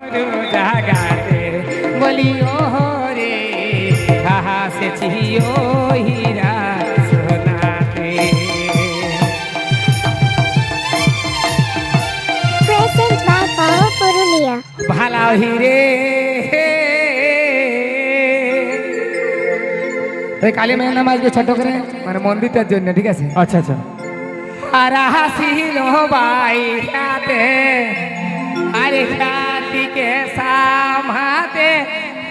জাগাতে বলি ও রে হাসেছি ও হীরা সোনাতে Purulia. ভালা হিরে। এই কালী মেয়ের নাম আজকে ছোট করে মানে মন্দিরটার জন্য ঠিক আছে? আচ্ছা আচ্ছা। আর হাসিল বাইরাতে আরে খাতিকে সামাতে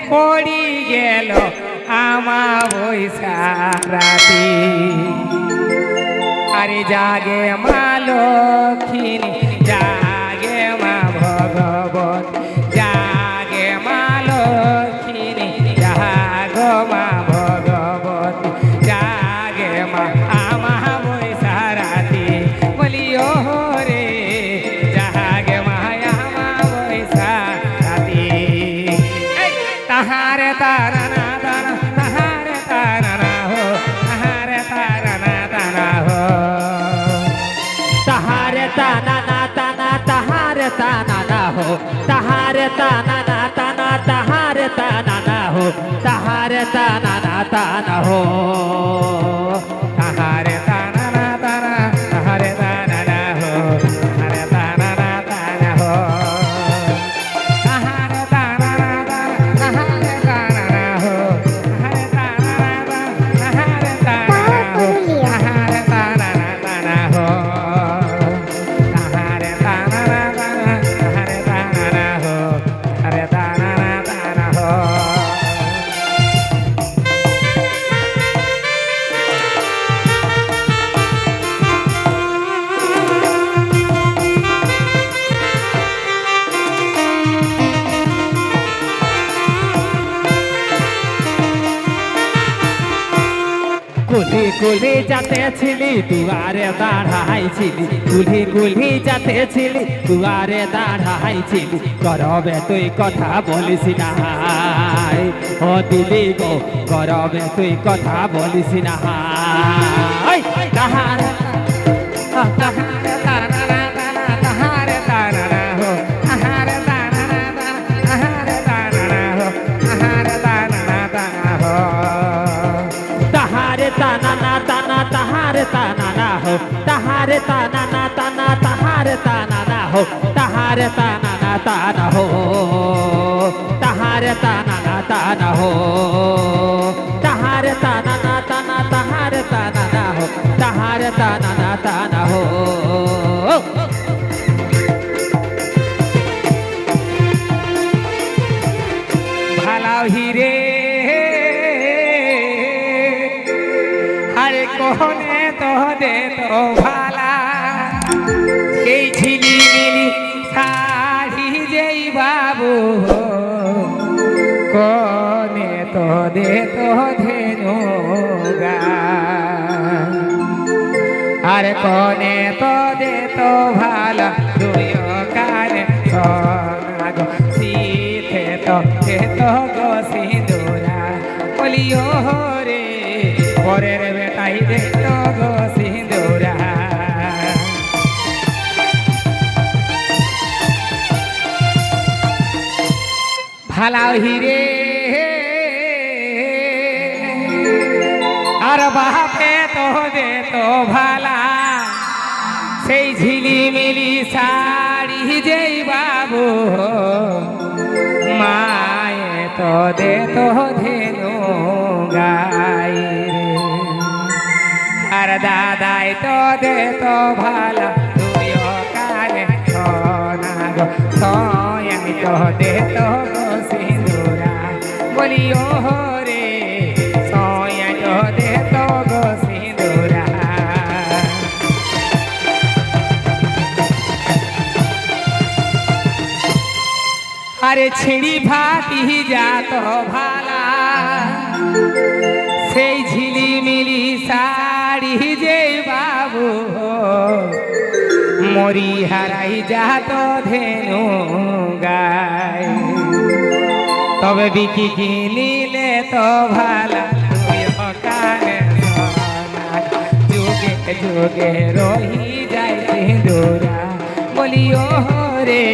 পড়ি গেল আমা বৈশারাতি আরে জাগে মা লক্ষ্মী জাগে মা ভগবত। তানা না তানা তাহারে তানা না হো তাহারে তানা না তানা হো। কুলি কুলি যাতে ছিলি, দুয়ারে দাঁড়াইছিলি কুলি কুলি যাতে ছিলি, দুয়ারে দাঁড়াইছিলি করবে তুই কথা বলিস না ও দিলি গো করবে তুই কথা বলিস না তাহার তাহারে তানা না হো তাহারে তানা না তানা তাহারে তানা না হো তাহারে তানা না তানা হো তাহারে তানা না তানা হো তাহারে তানা না তানা তাহারে তানা না হো তাহারে তানা না তানা হো ভালাও হিরে আরে কোহনে তো দে তো ভালা। এই ঝিলি মিলি শাড়ি যেই বাবু কোনে তো দে তো ধেনু আরে কোনে তো দে তো ভালা। দুই কানে গো শীতে তো তো গো সিঁদুরা। বলিও রে। পরের বেটাই দে তো গো সিঁদুরা ভালাও হিরে। আর বাপে তো দে তো ভালা, সেই ঝিলিমিলি শাড়ি যেই বাবু, মায়ে তো দে তো ধেনু গাই। রে আর দাদাই তো দে তো ভালা তুই কানে সোনা গো। সয়াই তো দে তো গো সিঁদুরা। বলি ও রে সয়াই তো দে তো গো সিঁদুরা। আরে ছিড়ি ভাতি যাত ভালা। মরি হারাই যাত ধেনু গায় তবে বিকি কিনিলে তো ভালা কানে যুগে যুগে রহি যাই সিঁদুরা বলিও রে